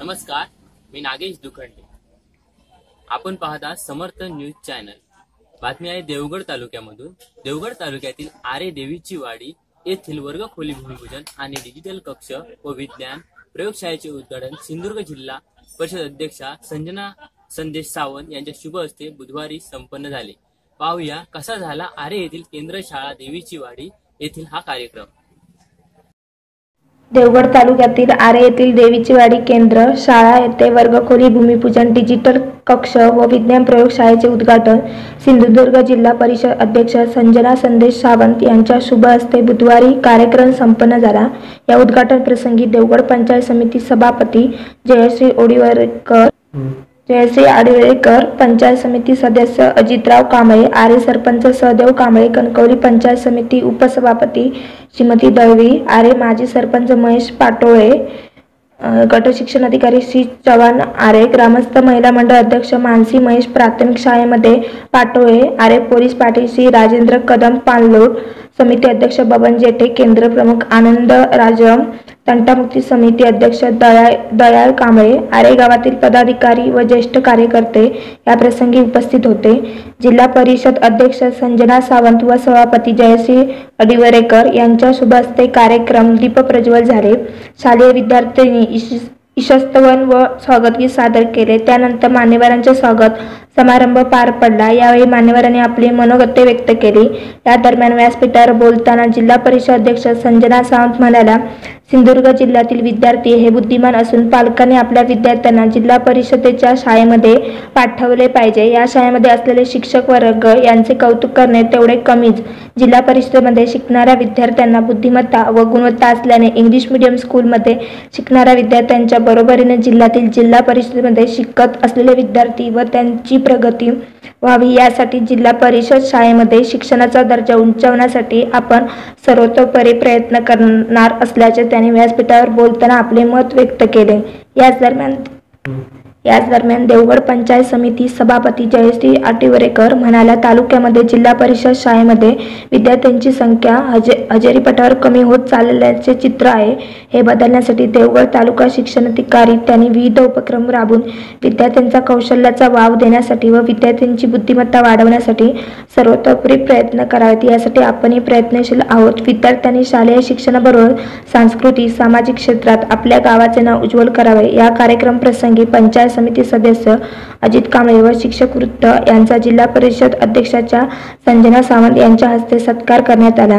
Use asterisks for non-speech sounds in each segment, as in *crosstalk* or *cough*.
नमस्कार मी नागेश दुखंडे. आपण पाहता समर्थ न्यूज चॅनल. बातमी आहे देवगड तालुक्यामधून. देवगड तालुक्यातील आरे देवीची वाडी येथील वर्ग खोली भूमिपूजन आणि डिजिटल कक्ष व विज्ञान प्रयोगशाळेचे उद्घाटन सिंधुदुर्ग जिल्हा परिषद अध्यक्षा संजना संदेश सावंत यांच्या शुभ हस्ते बुधवारी संपन्न झाले. पाहूया कसा झाला आरे येथील केंद्र शाळा देवीची वाडी येथील हा कार्यक्रम. देवगड तालुक्यातील आरे येथील देवीची वाडी केंद्र शाळा येथे वर्गखोली भूमिपूजन डिजिटल कक्ष व विज्ञान प्रयोगशाळेचे उद्घाटन. सिंधुदुर्ग जिल्हा परिषद अध्यक्ष संजना संदेश सावंत यांच्या शुभ हस्ते बुधवारी कार्यक्रम संपन्न झाला. या उद्घाटन प्रसंगी देवगड पंचायत समिती सभापती जयश्री ओडिवरकर जयश्री आडिवळेकर पंचायत समिती सदस्य अजितराव कांबळे आरे सरपंच सहदेव कांबळे कणकवली पंचायत समिती उपसभापती श्रीमती दळवी आरे माजी सरपंच महेश पाटोळे गटशिक्षण अधिकारी श्री चव्हाण आरे ग्रामस्थ महिला मंडळ अध्यक्ष मानसी महेश प्राथमिक शाळेमध्ये पाटोळे आरे पोलीस पाटील श्री राजेंद्र कदम पानलोट समिती अध्यक्ष बबन जेठे केंद्र प्रमुख आनंद राजम तंटामुक्ती समिती अध्यक्ष दया दयाळ कांबळे आरे गावातील पदाधिकारी व ज्येष्ठ कार्यकर्ते या प्रसंगी उपस्थित होते. जिल्हा परिषद अध्यक्ष संजना सावंत व सभापती जयश्री अडिवरेकर यांच्या शुभ हस्ते कार्यक्रम दीपप्रज्वल झाले. शालेय विद्यार्थ्यांनी इश- ईशस्तवन व स्वागतगीत सादर केले. त्यानंतर मान्यवरांचे स्वागत समारंभ पार पडला. यावेळी मान्यवरांनी आपली मनोगते व्यक्त केली. या दरम्यान व्यासपीठावर बोलताना जिल्हा परिषद अध्यक्ष संजना सावंत म्हणाल्या सिंधुदुर्ग जिल्ह्यातील विद्यार्थी हे बुद्धिमान असून पालकांनी आपल्या विद्यार्थ्यांना जिल्हा परिषदेच्या शाळेमध्ये पाठवले पाहिजे. या शाळेमध्ये असलेले शिक्षक वर्ग यांचे कौतुक करणे तेवढे कमीच. जिल्हा परिषदेमध्ये शिकणाऱ्या विद्यार्थ्यांना बुद्धिमत्ता व गुणवत्ता असल्याने इंग्लिश मिडियम स्कूलमध्ये शिकणाऱ्या विद्यार्थ्यांच्या बरोबरीने जिल्ह्यातील जिल्हा परिषदेमध्ये शिकत असलेले विद्यार्थी व त्यांची प्रगती व्हावी यासाठी जिल्हा परिषद शाळेमध्ये शिक्षणाचा दर्जा उंचावण्यासाठी आपण सर्वतोपरी प्रयत्न करणार असल्याचे त्यांनी व्यासपीठावर बोलताना आपले मत व्यक्त केले. याच दरम्यान याच दरम्यान देवगड पंचायत समिती सभापती जयश्री आटिवरेकर म्हणाल्या तालुक्यामध्ये जिल्हा परिषद शाळेमध्ये विद्यार्थ्यांची संख्या हजे हजेरीपटावर कमी होत चालल्याचे चित्र आहे. हे बदलण्यासाठी देवगड तालुका शिक्षणाधिकारी त्यांनी विविध उपक्रम राबून विद्यार्थ्यांचा कौशल्याचा वाव देण्यासाठी व विद्यार्थ्यांची बुद्धिमत्ता वाढवण्यासाठी सर्वतोपरी प्रयत्न करावेत. यासाठी आपणही प्रयत्नशील आहोत. विद्यार्थ्यांनी शालेय शिक्षणाबरोबर सांस्कृतिक सामाजिक क्षेत्रात आपल्या गावाचे नाव उज्ज्वल करावे. या कार्यक्रम प्रसंगी पंचायत समिती सदस्य अजित कांबळे व शिक्षक वृत्त यांचा जिल्हा परिषद अध्यक्षाच्या संजना सावंत यांच्या हस्ते सत्कार करण्यात आला.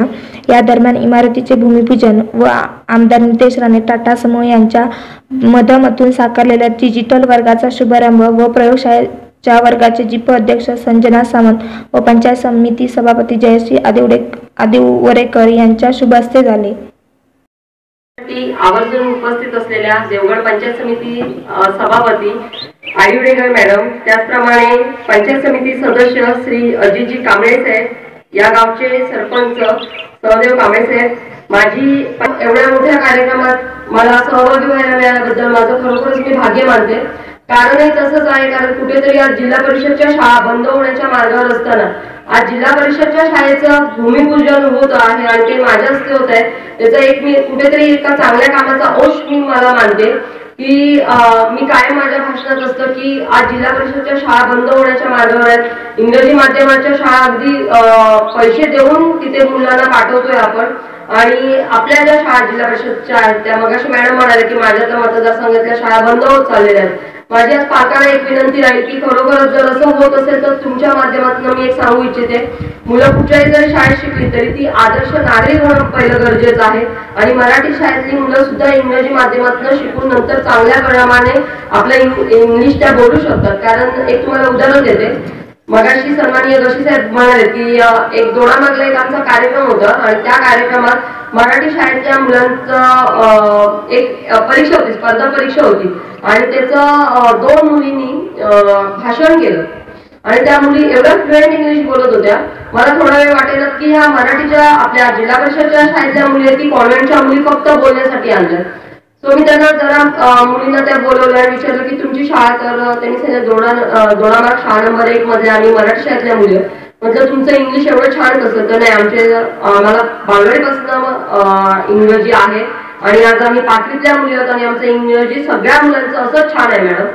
या दरम्यान इमारतीचे भूमिपूजन व आमदार नितेश राणे टाटा समूह यांच्या मधमतून साकारलेल्या डिजिटल वर्गाचा शुभारंभ व प्रयोगशाळे च्या वर्गाचे जिप अध्यक्ष संजना सावंत व पंचायत समिती सभापती जयश्री आदिवडे आदिवरेकर यांच्या शुभ हस्ते झाले. साठी आवर्जून उपस्थित असलेल्या देवगड पंचायत समिती सभापती आयुडेकर मॅडम त्याचप्रमाणे पंचायत समिती सदस्य श्री अजितजी कांबळे साहेब या गावचे सरपंच सहदेव कांबळे साहेब माझी एवढ्या मोठ्या कार्यक्रमात मला सहभागी व्हायला मिळाल्याबद्दल माझं खरोखरच मी भाग्य मानते. कारणही तसंच आहे कारण कुठेतरी आज जिल्हा परिषदच्या शाळा बंद होण्याच्या मार्गावर असताना आज जिल्हा परिषदच्या शाळेचं भूमिपूजन होत आहे आणि ते माझ्या हस्ते होत आहे. त्याचा एक मी कुठेतरी एका चांगल्या कामाचा अंश मी मला मानते की मी कायम माझ्या भाषणात असतं की आज जिल्हा परिषदच्या शाळा बंद होण्याच्या मार्गावर आहेत इंग्रजी माध्यमाच्या शाळा अगदी पैसे देऊन तिथे मुलांना पाठवतोय आपण. आणि आपल्या ज्या शाळा जिल्हा परिषदच्या आहेत त्या मगाशी मॅडम म्हणाले की माझ्या तर मतदारसंघातल्या शाळा बंद होत चाललेल्या आहेत. माझी आज पालकांना एक विनंती राहील की खरोखरच जर असं होत असेल तर तुमच्या माध्यमातून मी एक सांगू इच्छिते. मुलं कुठल्याही जरी शाळेत शिकली तरी ती आदर्श नागरिक होणं पहिलं गरजेचं आहे. आणि मराठी शाळेतली मुलं सुद्धा इंग्रजी माध्यमातून शिकून नंतर चांगल्या परिणामाने आपल्या इंग्लिश त्या बोलू शकतात. कारण एक तुम्हाला उदाहरण देते. मगाशी सन्माननीय जोशी साहेब म्हणाले की एक एक दोडामागला एक आमचा कार्यक्रम होता आणि त्या कार्यक्रमात मराठी शाळेच्या मुलांचं एक परीक्षा होती स्पर्धा परीक्षा होती. आणि त्याचं दोन मुलींनी भाषण केलं. आणि त्या मुली एवढ्या फ्लुएंट इंग्लिश बोलत होत्या. मला थोडा वेळ वाटेल की ह्या मराठीच्या आपल्या जिल्हा परिषदच्या शाळेतल्या मुली आहेत की कॉन्व्हेंटच्या मुली फक्त बोलण्यासाठी आणल्या सो मी त्यांना जरा मुलींना त्या बोलवल्या विचारलं की तुमची शाळा तर त्यांनी सांगितलं दोडा अ, दोडामार्ग शाळा नंबर एक मध्ये आणि मराठी मुलं मुली. म्हटलं तुमचं इंग्लिश एवढं छान कसं? तर नाही आमचे मला बालवाडीपासून इंग्रजी आहे. आणि आज आम्ही पाचवीतल्या मुली आहोत आणि आमचं इंग्रजी सगळ्या मुलांचं असंच छान आहे मॅडम.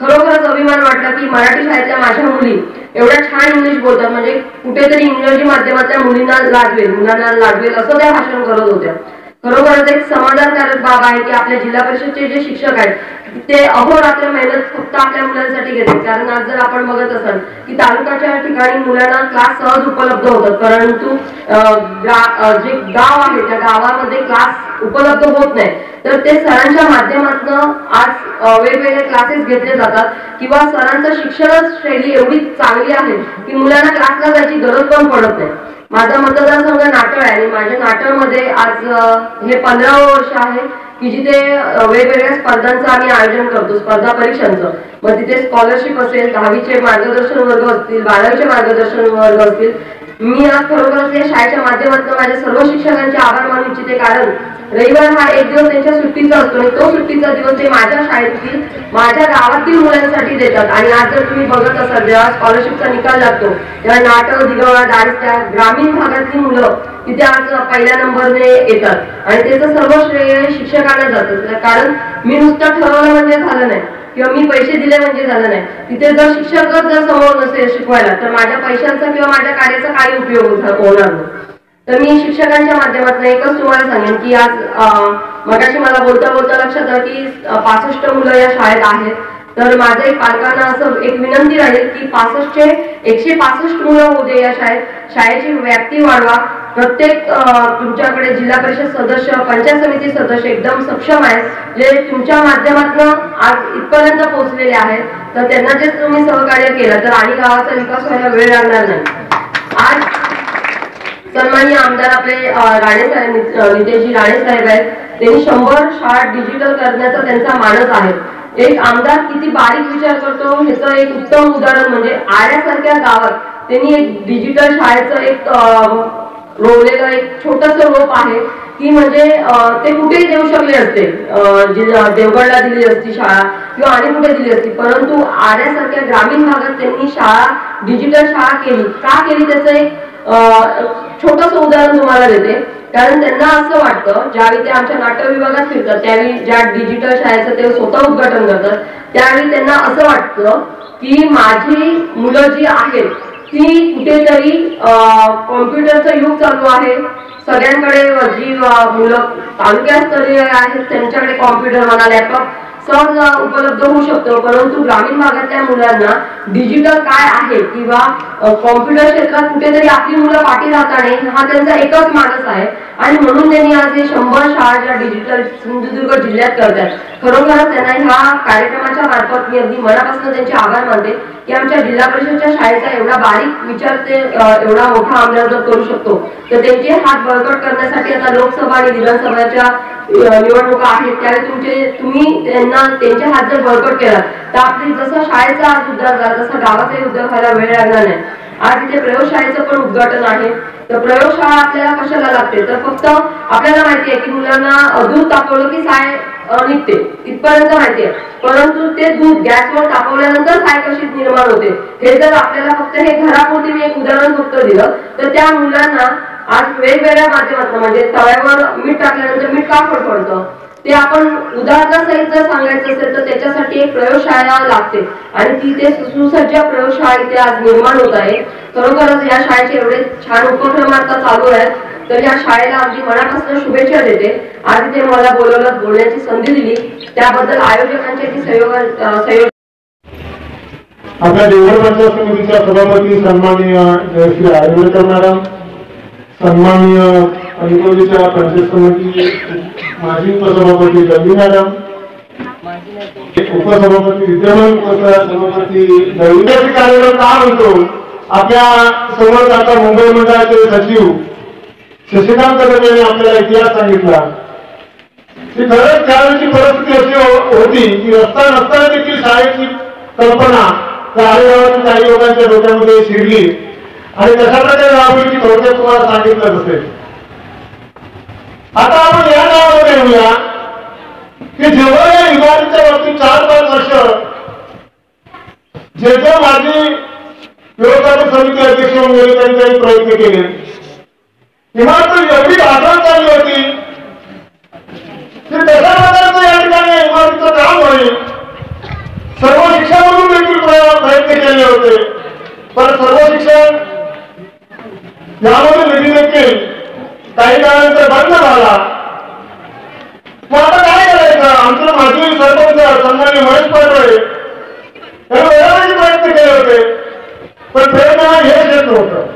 खरोखरच अभिमान वाटला की मराठी शाळेतल्या माझ्या मुली एवढ्या छान इंग्लिश बोलतात. म्हणजे कुठेतरी इंग्रजी माध्यमातल्या मुलींना लागवेल मुलांना लागवेल असं त्या भाषण करत होत्या. खरोखरच एक समाधानकारक बाब आहे की आपल्या जिल्हा परिषदचे जे शिक्षक आहेत ते अहोरात्र मेहनत फक्त आपल्या मुलांसाठी घेतात. कारण आज जर आपण बघत असाल की तालुक्याच्या ठिकाणी मुलांना क्लास सहज उपलब्ध होतात. परंतु जे गाव आहे त्या गावामध्ये क्लास उपलब्ध होत नाही. तर ते सरांच्या माध्यमातून आज वेगवेगळे क्लासेस घेतले जातात. किंवा सरांचं शिक्षण शैली एवढी चांगली आहे की मुलांना क्लासला जायची गरज पण पडत नाही. माझा मतदारसंघ नाटळ आहे आणि माझ्या नाटळमध्ये आज हे पंधरावं वर्ष आहे की जिथे वेगवेगळ्या स्पर्धांचं आम्ही आयोजन करतो स्पर्धा परीक्षांचं. मग तिथे स्कॉलरशिप असेल दहावीचे मार्गदर्शन वर्ग असतील बारावीचे मार्गदर्शन वर्ग असतील मी आज खरोखरच या शाळेच्या माध्यमातून माझ्या सर्व शिक्षकांचे आभार मानू इच्छिते. कारण रविवार हा एक दिवस त्यांच्या सुट्टीचा असतो आणि तो सुट्टीचा दिवस ते माझ्या शाळेतील माझ्या गावातील मुलांसाठी देतात. आणि आज जर तुम्ही बघत असाल जेव्हा स्कॉलरशिपचा निकाल लागतो तेव्हा नाटक दिगवळा दारिस्त्या ग्रामीण भागातली मुलं तिथे आज पहिल्या नंबरने येतात. आणि त्याचं सर्व श्रेय शिक्षकांना जातं. कारण मी नुसतं ठरवलं म्हणजे झालं नाही. किंवा मी पैसे दिले म्हणजे झालं नाही. तिथे जर शिक्षकच जर समोर नसेल शिकवायला तर माझ्या पैशांचा किंवा माझ्या कार्याचा काही उपयोग होणार नाही. तर मी शिक्षकांच्या माध्यमातून एकच तुम्हाला सांगेन की आज मगाशी मला बोलता बोलता लक्षात आलं की पासष्ट मुलं या शाळेत आहेत. तर माझे पालकांना असं एक विनंती राहील की पासष्टचे एकशे पासष्ट मुलं होऊ दे या शाळेत शाळेची व्याप्ती वाढवा. प्रत्येक तुमच्याकडे जिल्हा परिषद सदस्य पंचायत समिती सदस्य एकदम सक्षम आहेत. जे तुमच्या माध्यमातून आज इथपर्यंत पोहोचलेले आहेत तर त्यांना जे तुम्ही सहकार्य केलं तर आणि गावाचा विकास व्हायला वेळ लागणार नाही. आज सन्मान्य आमदार आपले राणे साहेब नितेशजी राणे साहेब आहेत. त्यांनी शंभर शाळा डिजिटल करण्याचा त्यांचा मानस आहे. एक आमदार किती बारीक विचार करतो ह्याचं एक उत्तम उदाहरण म्हणजे आऱ्यासारख्या गावात त्यांनी एक डिजिटल शाळेचं एक रोवलेलं एक छोटस रोप आहे. की म्हणजे ते कुठेही देऊ शकले असते. देवगडला दिली असती शाळा किंवा आणि कुठे दिली असती. परंतु आऱ्यासारख्या ग्रामीण भागात त्यांनी शाळा डिजिटल शाळा केली. का केली? त्याचं एक छोटस उदाहरण तुम्हाला देते. कारण त्यांना असं वाटतं ज्यावेळी ते आमच्या नाट्य विभागात फिरतात त्यावेळी ज्या डिजिटल शाळेचं ते स्वतः उद्घाटन करतात त्यावेळी त्यांना असं वाटतं की माझी मुलं जी आहेत ती कुठेतरी कॉम्प्युटरचं युग चालू आहे. सगळ्यांकडे जी मुलं मुलं तालुक्यास्तरीय आहेत त्यांच्याकडे कॉम्प्युटर म्हणा लॅपटॉप सहज उपलब्ध होऊ शकतो. परंतु ग्रामीण भागातल्या मुलांना डिजिटल काय आहे किंवा कॉम्प्युटर क्षेत्रात कुठेतरी आपली मुलं पाठी जाताने नाही हा त्यांचा एकच मानस आहे. आणि म्हणून त्यांनी आज हे शंभर शाळा ज्या डिजिटल सिंधुदुर्ग जिल्ह्यात करतात खरोखरच त्यांना ह्या कार्यक्रमाच्या मार्फत मी अगदी मनापासून त्यांचे आभार मानते की आमच्या जिल्हा परिषदच्या शाळेचा एवढा बारीक विचार ते एवढा मोठा आमदार जर करू शकतो. तर त्यांचे हात बळकट करण्यासाठी आता लोकसभा आणि विधानसभाच्या निवडणुका आहेत त्यावेळी तुमचे तुम्ही त्यांना त्यांच्या हात जर बळकट केला तर आपली जसा शाळेचा आज उद्धार झाला तसा गावाचाही उद्धार व्हायला वेळ लागणार नाही. आज इथे प्रयोगशाळेचं पण उद्घाटन आहे. तर प्रयोगशाळा आपल्याला कशाला लागते? तर फक्त आपल्याला माहिती आहे की मुलांना दूध तापवलं की साय निघते. इथपर्यंत माहिती आहे. परंतु ते दूध गॅसवर तापवल्यानंतर साय कशी निर्माण होते? हे जर आपल्याला फक्त हे घरापुरती मी एक उदाहरण फक्त दिलं तर त्या मुलांना आज वेगवेगळ्या माध्यमातून म्हणजे तव्यावर मीठ टाकल्यानंतर मीठ का फडफडतं? ते आपण उदाहरणासहित जर सांगायचं असेल तर त्याच्यासाठी एक प्रयोगशाळा लागते. आणि ती ते सुसज्ज प्रयोगशाळा इथे आज निर्माण होत आहे. खरोखरच या शाळेचे एवढे छान उपक्रम आता चालू आहेत. तर या शाळेला अगदी मनापासून शुभेच्छा देते. आज ते मला बोलवलं बोलण्याची संधी दिली. त्याबद्दल आयोजकांचे सहयोग सहयोग आपल्या देवळ समितीच्या सभापती सन्माननीय श्री आयुर्वेकर मॅडम सन्माननीय अलिकोलीच्या पंचायत समिती माजी उपसभापती गल्ली मॅडम उपसभापती विद्यमान उपसभापती विद्यार्थी कार्यक्रम का म्हणतो आपल्यासमोर आता मुंबई मंडळाचे सचिव शशिकांत कदम यांनी आपल्याला इतिहास सांगितला. की खरंच त्यावेळेची परिस्थिती अशी हो- होती की रस्ता नसताना देखील शाळेची कल्पना त्या आईबाबांच्या काही लोकांच्या डोक्यामध्ये शिरली. आणि कशाप्रकारे प्रकारे की थोडक्यात तुम्हाला सांगितलं असेल आता आपण या नावावर येऊया की जेव्हा या इमारतीच्या बाबतीत चार पाच वर्ष जे जे माझी व्यवस्थापन समिती अध्यक्ष म्हणून गेले त्यांनी काही प्रयत्न केले इमारत एवढी आधार चालली होती की कशा प्रकारचं या ठिकाणी इमारतीचं काम होईल. सर्व शिक्षणामधून देखील प्रयत्न केले होते. पण सर्व शिक्षण यामध्ये निधी देखील काही काळानंतर बंद झाला. मग आता काय करायचं? आमचं माजी सरपंच सन्मान्य महेश पाटोळे त्यांनी वेळोवेळी प्रयत्न केले होते. पण प्रेरणा हे येत नव्हतं.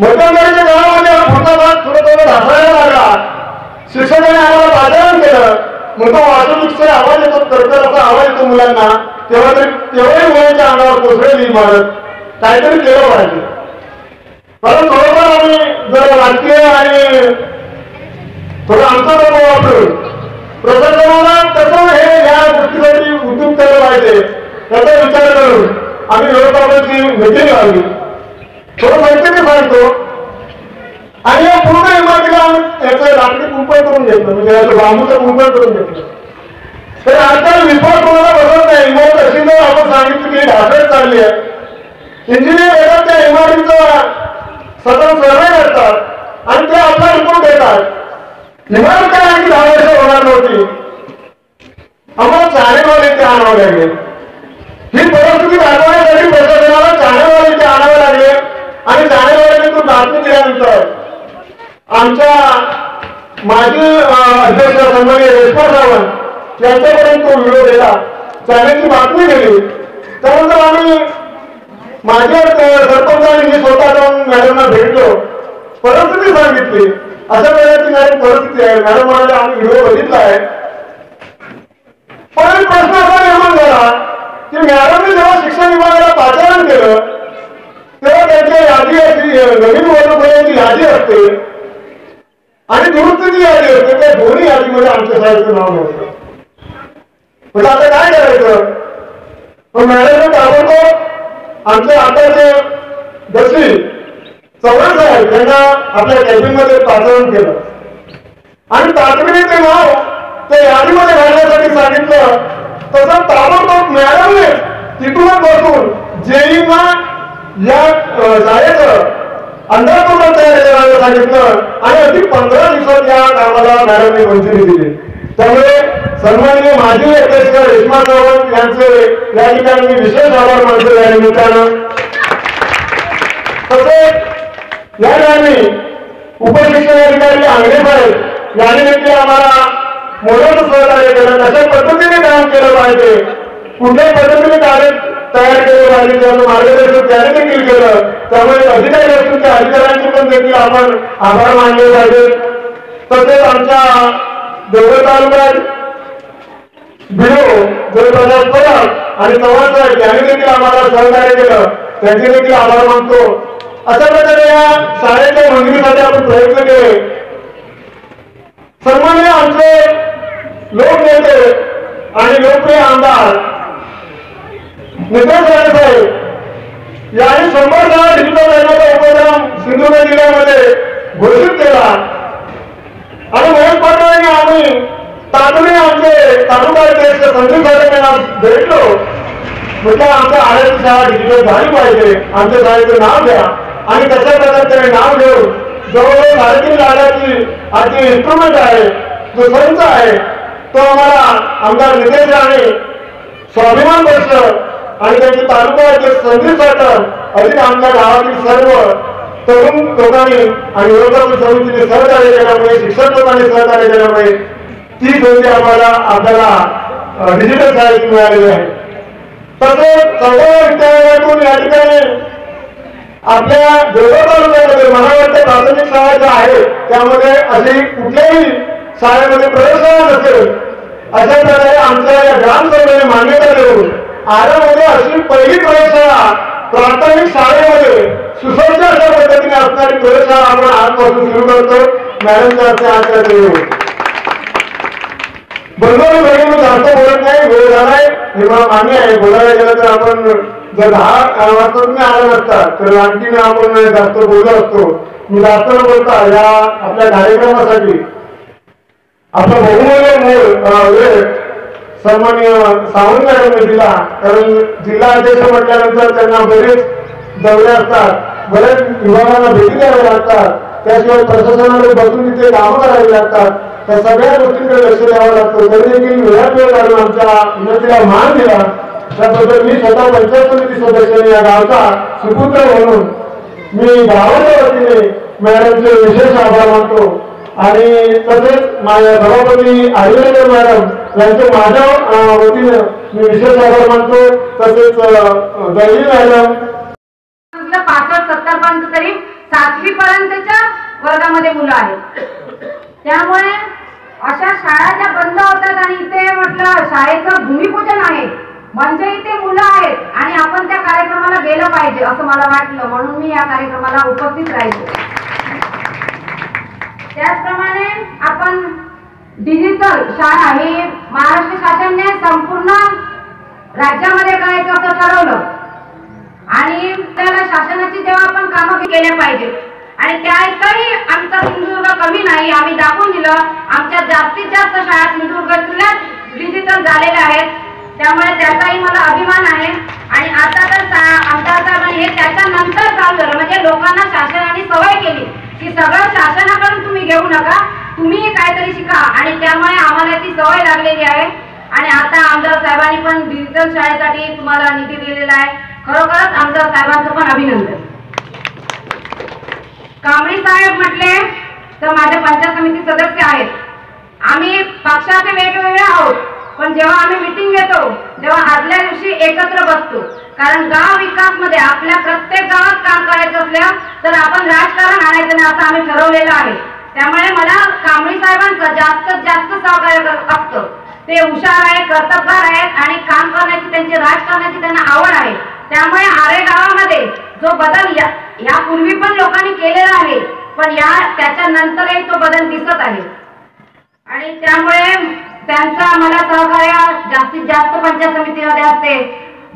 मध्यंतरीच्या काळामध्ये पुढचा भाग थोडं थोडं ढासळायला लागला. शिक्षकाने आम्हाला बाजारण केलं. मग तो वाचनिकचे आवाज येतो कर्कराचा आवाज येतो मुलांना. तेव्हा तरी तेव्हाही मुलांच्या अंगावर कोसळेल इमारत. काहीतरी केलं पाहिजे. कारण थोडंफार आम्ही जर राजकीय आणि थोडं आमचा लोक वापरून प्रशासनाला कसं हे या गोष्टीसाठी उद्योग केलं पाहिजे त्याचा विचार करून आम्ही व्यवस्थापनाची मिटिंग लावली. थोडं माहिती मी सांगतो. आणि या पूर्ण इमारतीला आम्ही याचं लाकडी कुंपण करून घेतलं म्हणजे याचं बांबूचं कुंपण करून घेतलं. तर आता विश्वास कोणाला बसत नाही इमारत अशी जर आपण सांगितलं की ढासळत चालली आहे. इंजिनियर येतात त्या इमारतीचा सतत सर्वे करतात आणि ते आपला रिपोर्ट देतात. निवारण काय आणखी दहा वर्ष होणार नव्हती. आम्हाला चालेवाले ते आणावं लागले. ही परिस्थिती दाखवण्यासाठी प्रशासनाला चालेवाले ते आणावे लागले आणि चालेवाले तो बातमी दिल्यानंतर आमच्या माजी अध्यक्ष सन्मान्य रेश्वर सावंत यांच्यापर्यंत तो व्हिडिओ दिला चॅनलची बातमी दिली. त्यानंतर आम्ही माझ्या सरपंचाने मी स्वतः जाऊन मॅडमना भेटलो. परिस्थिती सांगितली अशा वेळेची मॅडम परिस्थिती आहे मॅडम म्हणाले आम्ही व्हिडिओ बघितला आहे. पण एक प्रश्न असा निर्माण झाला की मॅडमने जेव्हा शिक्षण विभागाला पाचारण केलं तेव्हा त्यांची यादी अशी नवीन वर्गखोल्यांची यादी असते. आणि दुरुस्तीची यादी असते त्या दोन्ही यादीमध्ये आमच्या शाळेचं नाव नव्हतं. म्हणजे आता काय करायचं? मॅडमने ताबडतोब आमचे आताचे दशी चव्हाण साहेब यांना आपल्या कॅबिनमध्ये पाचारण केलं. आणि तातडीने ते नाव ते यादीमध्ये घालण्यासाठी सांगितलं तसं ताबडतोब मिळाल्यामुळे तिथूनच बसून जेईना या शाळेचं अंदाजपत्रक तयार करायला सांगितलं आणि अगदी पंधरा दिवसात या कामाला मॅडमने मंजुरी दिली. त्यामुळे सन्माननीय माजी अध्यक्ष रेश्मा चव्हाण यांचे या ठिकाणी मी विशेष आभार मानतो या निमित्तानं. तसेच या ठिकाणी उपशिक्षण अधिकारी आंगणे साहेब यांनी देखील आम्हाला मोठं सहकार्य केलं. अशा पद्धतीने काम केलं पाहिजे. कुठल्या पद्धतीने कार्य तयार केलं पाहिजे त्याचं मार्गदर्शन त्याने देखील केलं. त्यामुळे अधिकारी असून त्या अधिकाऱ्यांचे पण देखील आपण आभार मानले पाहिजे तसेच आमच्या देवळ तालुक्यात बिडो जयप्रकाश पवार आणि चव्हाण साहेब यांनी देखील आम्हाला सहकार्य केलं. त्यांचे देखील आभार मानतो. अशा प्रकारे या शाळेच्या मंजुरीसाठी आपण प्रयत्न केले. सन्मान्य आमचे लोकनेते आणि लोकप्रिय आमदार नितेश राणे साहेब यांनी शंभर दहा डिजिटल लाईनाचा उपक्रम सिंधुदुर्ग जिल्ह्यामध्ये घोषित केला. आणि आम्ही तातडीने आमचे तालुका अध्यक्ष संजय साहेब यांना भेटलो. म्हटलं आमचं आळ्याची शाळा डिजिटल झाली पाहिजे. आमच्या शाळेचं नाव घ्या. आणि कशा प्रकारे त्याने नाव घेऊन जवळजवळ साडेतीन लाखाची आजची इन्स्ट्रुमेंट आहे जो संच आहे तो आम्हाला आमदार नितेश राणे स्वाभिमान पक्ष आणि त्यांचे तालुका अध्यक्ष संदीप साठर अधिक आमच्या गावातील सर्व तरुण लोकांनी आणि व्यवस्थापन समितीने सहकार्य केल्यामुळे शिक्षक लोकांनी सहकार्य केल्यामुळे ती संधी आम्हाला आपल्याला डिजिटल शाळेत मिळालेली आहे. तसेच चौदा विद्यालयातून या ठिकाणी आपल्या देवघर तालुक्यामध्ये मला वाटतं प्राथमिक शाळा ज्या आहेत त्यामध्ये अशी कुठल्याही शाळेमध्ये प्रयोगशाळा नसेल अशा प्रकारे आमच्या या ग्रामसभेने मान्यता देऊन आरामध्ये अशी पहिली प्रयोगशाळा प्राथमिक शाळेमध्ये सुसज्ज अशा पद्धतीने असणारी प्रयोगशाळा आपण आजपासून सुरू करतो. मॅडमच्या हस्ते आजच्या देऊ. बरोबर बरोबर मी जास्त बोलत नाही वेळ झालाय. हे मला मान्य आहे बोलायला गेलं तर आपण जर दहा वाजता तुम्ही आला नसता तर आणखीन आपण जास्त बोललो असतो. मी जास्त न बोलता या आपल्या कार्यक्रमासाठी आपला बहुमूल्य मोल वेळ सन्मान्य सावंत यांनी दिला कारण जिल्हा अध्यक्ष म्हटल्यानंतर त्यांना बरेच दौरे असतात. बऱ्याच विभागांना भेटी द्याव्या लागतात. त्याशिवाय प्रशासनाने बसून तिथे कामं करावी लागतात. त्या सगळ्या गोष्टींकडे लक्ष द्यावं लागतं. तरी देखील वेळात वेळ काढून आमच्या विनंतीला मान दिला. त्याबद्दल मी स्वतः पंचायत समिती सदस्याने या गावचा सुपुत्र म्हणून मी गावाच्या वतीने मॅडमचे विशेष आभार मानतो. आणि तसेच माझ्या सभापती आयुर्वेद मॅडम यांचे माझ्या वतीने मी विशेष आभार मानतो. तसेच दळवी मॅडम सत्तर पर्यंत तरी सातवी पर्यंतच्या वर्गामध्ये मुलं आहेत. त्यामुळे अशा शाळा ज्या बंद होतात आणि इथे म्हटलं शाळेचं भूमिपूजन आहे म्हणजे इथे मुलं आहेत आणि आपण त्या कार्यक्रमाला गेलं पाहिजे असं मला वाटलं. म्हणून मी या कार्यक्रमाला उपस्थित राहिले. त्याचप्रमाणे आपण डिजिटल शाळा ही महाराष्ट्र शासनाने संपूर्ण राज्यामध्ये करायचं असं ठरवलं. आणि त्याला शासनाची जेव्हा आपण कामं केल्या पाहिजे. आणि त्यातही आमचा सिंधुदुर्ग कमी नाही आम्ही दाखवून दिलं. आमच्या जास्तीत जास्त शाळा सिंधुदुर्ग जिल्ह्यात डिजिटल झालेल्या आहेत. त्यामुळे त्याचाही मला अभिमान आहे. आणि आता तर आमचा आता साहेबांनी हे त्याच्यानंतर चालू झालं. म्हणजे लोकांना शासनाने सवय केली. की सगळं शासनाकडून तुम्ही घेऊ नका. तुम्ही काहीतरी शिका. आणि त्यामुळे आम्हाला ती सवय लागलेली आहे. आणि आता आमदार साहेबांनी पण डिजिटल शाळेसाठी तुम्हाला निधी दिलेला आहे. खरोखरच आमदार साहेबांचं पण अभिनंदन. कांबळी साहेब म्हटले तर माझ्या पंचायत समिती सदस्य आहेत. आम्ही पक्षाचे वेगवेगळे आहोत. पण जेव्हा आम्ही मिटिंग घेतो तेव्हा आदल्या दिवशी एकत्र बसतो. कारण गाव विकासमध्ये आपल्या प्रत्येक गावात काम करायचं असल्या तर आपण राजकारण आणायचं नाही असं आम्ही ठरवलेलं आहे. त्यामुळे मला कांबळी साहेबांचं जास्तीत जास्त सहकार्य असतं ते हुशार आहेत कर्तबगार आहेत आणि काम करण्याची त्यांची राजकारणाची त्यांना आवड आहे. त्यामुळे आरे गावामध्ये जो बदल या यापूर्वी पण लोकांनी केलेला आहे पण या त्याच्यानंतरही तो बदल दिसत आहे. आणि त्यामुळे त्यांचा मला सहकार्य जास्तीत जास्त पंचायत समितीमध्ये असते.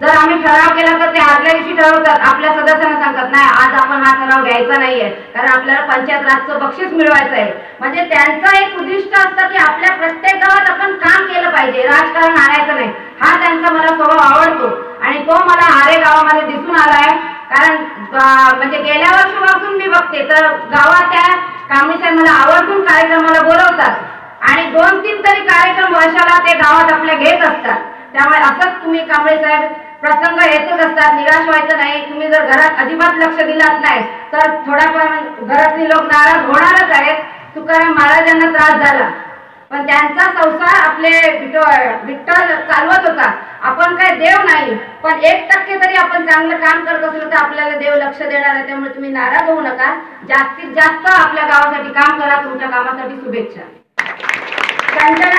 जर आम्ही ठराव केला तर ते आदल्या दिवशी ठरवतात. आपल्या सदस्यांना सांगतात नाही आज आपण हा ठराव घ्यायचा नाहीये. कारण आपल्याला पंचायत राजचं बक्षीस मिळवायचं आहे. म्हणजे त्यांचं एक उद्दिष्ट असतं की आपल्या प्रत्येक गावात आपण काम केलं पाहिजे. राजकारण आणायचं नाही. हा त्यांचा मला स्वभाव आवडतो. आणि तो मला आरे गावामध्ये दिसून आला आहे कारण म्हणजे गेल्या वर्षीपासून मी बघते तर गावात त्या कामणी मला आवर्जून कार्यक्रमाला बोलवतात. आणि दोन तीन तरी कार्यक्रम वर्षाला ते गावात आपल्या घेत असतात. त्यामुळे असंच तुम्ही कांबळे साहेब प्रसंग येतच असतात निराश व्हायचं नाही. तुम्ही जर घरात अजिबात लक्ष दिलात नाही तर थोडाफार घरातले लोक नाराज होणारच आहेत. तुकाराम महाराजांना त्रास झाला. पण त्यांचा संसार आपले विठ्ठल चालवत होता. आपण काय देव नाही पण एक टक्के तरी आपण चांगलं काम करत असलो तर आपल्याला देव लक्ष देणार आहे. त्यामुळे तुम्ही नाराज होऊ नका. जास्तीत जास्त आपल्या गावासाठी काम करा तुमच्या कामासाठी शुभेच्छा. संजना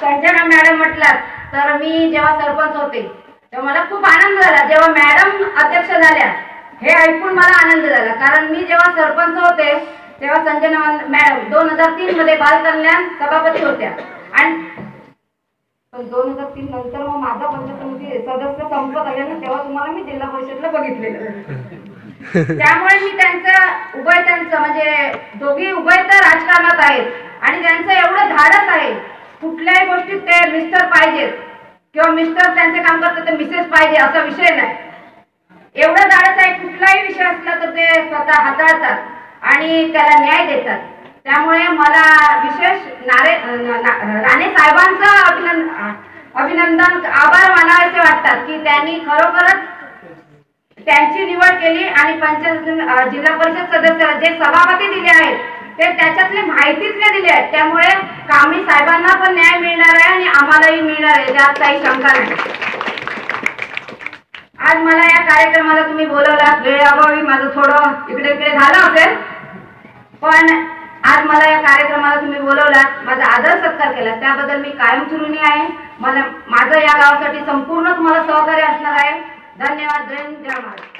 संजना मॅडम म्हटलात तर मी जेव्हा सरपंच होते तेव्हा मला खूप आनंद झाला. जेव्हा मॅडम अध्यक्ष झाल्या हे ऐकून मला आनंद झाला. कारण मी जेव्हा सरपंच होते तेव्हा संजना मॅडम दोन हजार तीन मध्ये बाल कल्याण सभापती होत्या. आणि दोन हजार तीन नंतर मग माझा पंचायत समिती सदस्य संपत आले ना तेव्हा तुम्हाला मी जिल्हा परिषदला बघितलेलं. *laughs* त्यामुळे मी त्यांचं उभय त्यांचं म्हणजे दोघी उभय तर राजकारणात आहेत. आणि त्यांचं एवढं धाडस आहे. कुठल्याही गोष्टीत ते मिस्टर पाहिजेत. किंवा मिस्टर त्यांचे काम करतात तर मिसेस पाहिजे असा विषय नाही. एवढं धाडस आहे कुठलाही विषय असला तर ते स्वतः हाताळतात आणि त्याला न्याय देतात. त्यामुळे मला विशेष नारे राणे साहेबांचं अभिनंदन अभिनंदन आभार मानावेसे वाटतात की त्यांनी खरोखरच त्यांची निवड केली आणि पंचायत जिल्हा परिषद सदस्य जे सभापती दिले आहेत ते त्याच्यातले माहितीतले दिले आहेत. त्यामुळे कामी साहेबांना पण न्याय मिळणार आहे आणि आम्हालाही मिळणार आहे. त्यात काही शंका नाही. आज मला या कार्यक्रमाला तुम्ही बोलवलात. वेळेअभावी माझं थोडं इकडे तिकडे झालं असेल पण आज मला या कार्यक्रमाला तुम्ही बोलवलात. माझा आदर सत्कार केला. त्याबद्दल मी कायम ऋणी आहे. मला माझं या गावासाठी संपूर्ण तुम्हाला सहकार्य असणार आहे. धन्यवाद. जय जय महाराज